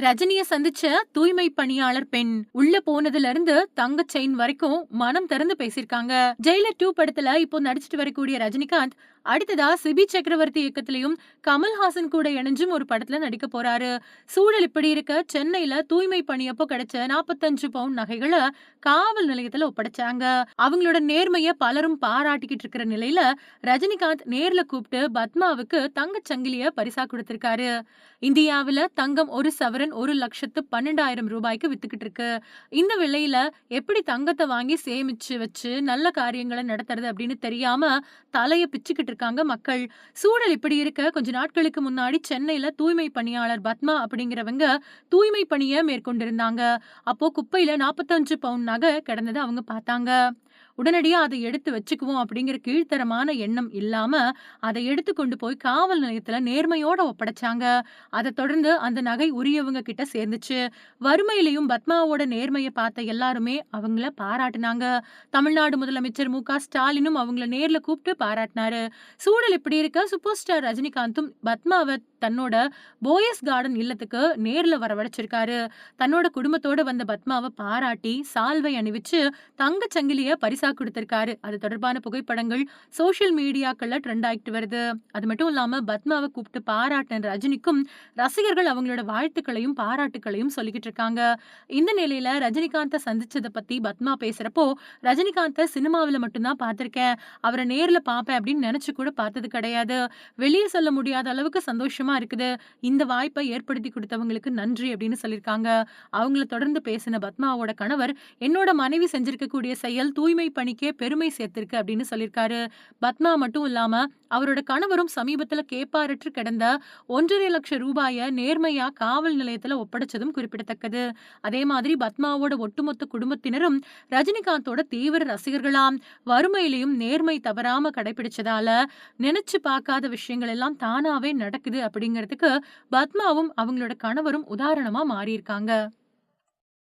ரஜினிய சந்திச்ச தூய்மை பணியாளர் பெண் உள்ள போனதுல இருந்து தங்க செயின் வரைக்கும் மனம் திறந்து பேசியிருக்காங்க. ஜெயிலர் டூ படத்துல இப்போ நடிச்சிட்டு வரக்கூடிய ரஜினிகாந்த் அடுத்ததா சிபி சக்கரவர்த்தி இயக்கத்திலையும் கமல்ஹாசன் கூட இணைஞ்சும் ஒரு படத்துல நடிக்க போறாரு. சூழல் இப்படி இருக்க சென்னையில தூய்மை பணியப்போ கிடைச்ச நாற்பத்தஞ்சு பவுன் நகைகளை காவல் நிலையத்துல ஒப்படைச்சாங்க. அவங்களோட நேர்மைய பலரும் பாராட்டிக்கிட்டு இருக்கிற நிலையில ரஜினிகாந்த் நேர்ல கூப்பிட்டு பத்மாவுக்கு தங்கச் சங்கிலிய பரிசா கொடுத்திருக்காரு. இந்தியாவில தங்கம் ஒரு சவரன் ஒரு லட்சத்து பன்னெண்டாயிரம் ரூபாய்க்கு வித்துக்கிட்டு இருக்கு. இந்த விலையில எப்படி தங்கத்தை வாங்கி சேமிச்சு வச்சு நல்ல காரியங்களை நடத்துறது அப்படின்னு தெரியாம தலைய பிச்சுக்கிட்டு இருக்காங்க மக்கள். சூழல் இப்படி இருக்க கொஞ்ச நாட்களுக்கு முன்னாடி சென்னையில தூய்மை பணியாளர் பத்மா அப்படிங்கிறவங்க தூய்மை பணியை மேற்கொண்டிருந்தாங்க. அப்போ குப்பையில நாற்பத்தஞ்சு பவுன் நகை கிடந்ததை அவங்க பார்த்தாங்க. உடனடியாக அதை எடுத்து வச்சுக்குவோம் அப்படிங்கிற கீழ்த்தரமான எண்ணம் இல்லாம அதை எடுத்து கொண்டு போய் காவல் நிலையத்துல நேர்மையோட ஒப்படைச்சாங்க. அதை தொடர்ந்து அந்த நகை உரியவங்க கிட்ட சேர்ந்துச்சு. வறுமையிலையும் பத்மாவோட நேர்மையை பார்த்த எல்லாருமே அவங்கள பாராட்டினாங்க. தமிழ்நாடு முதலமைச்சர் மு க ஸ்டாலினும் அவங்கள நேர்ல கூப்பிட்டு பாராட்டினாரு. சூழல் இப்படி இருக்க சூப்பர் ஸ்டார் ரஜினிகாந்தும் பத்மாவை தன்னோட போயஸ் கார்டன் இல்லத்துக்கு நேர்ல வரவழைச்சிருக்காரு. தன்னோட குடும்பத்தோட வந்த பத்மாவை பாராட்டி சால்வை அணிவிச்சு தங்க சங்கிலிய பரிசா கொடுத்திருக்காரு. அது தொடர்பான புகைப்படங்கள் சோஷியல் மீடியாக்கள்ல ட்ரெண்ட் ஆகிட்டு வருது. அது மட்டும் இல்லாம பத்மாவை கூப்பிட்டு பாராட்டின ரஜினிக்கும் ரசிகர்கள் அவங்களோட வாழ்த்துக்களையும் பாராட்டுக்களையும் சொல்லிக்கிட்டு இருக்காங்க. இந்த நிலையில ரஜினிகாந்த சந்திச்சதை பத்தி பத்மா பேசுறப்போ ரஜினிகாந்த சினிமாவில் மட்டும்தான் பார்த்திருக்கேன். அவரை நேர்ல பார்ப்பேன் அப்படின்னு நினைச்சு கூட பார்த்தது கிடையாது. வெளியே சொல்ல முடியாத அளவுக்கு சந்தோஷமா சந்தோஷமா இருக்குது. இந்த வாய்ப்பை ஏற்படுத்தி கொடுத்தவங்களுக்கு நன்றி அப்படின்னு சொல்லியிருக்காங்க. அவங்கள தொடர்ந்து பேசின பத்மாவோட கணவர் என்னோட மனைவி செஞ்சிருக்கக்கூடிய செயல் தூய்மை பணிக்கே பெருமை சேர்த்திருக்கு அப்படின்னு சொல்லியிருக்காரு. பத்மா மட்டும் இல்லாம அவரோட கணவரும் சமீபத்தில் கேப்பாரற்று கிடந்த ஒன்றரை லட்சம் ரூபாயை நேர்மையா காவல் நிலையத்தில் ஒப்படைச்சதும் குறிப்பிடத்தக்கது. அதே மாதிரி பத்மாவோட ஒட்டுமொத்த குடும்பத்தினரும் ரஜினிகாந்தோட தீவிர ரசிகர்களாம் வறுமையிலையும் நேர்மை தவறாம கடைபிடிச்சதால நினைச்சு பார்க்காத விஷயங்கள் எல்லாம் தானாவே நடக்குது அப்படின்னு அப்படிங்கிறதுக்கு பத்மாவும் அவங்களோட கணவரும் உதாரணமா மாறியிருக்காங்க.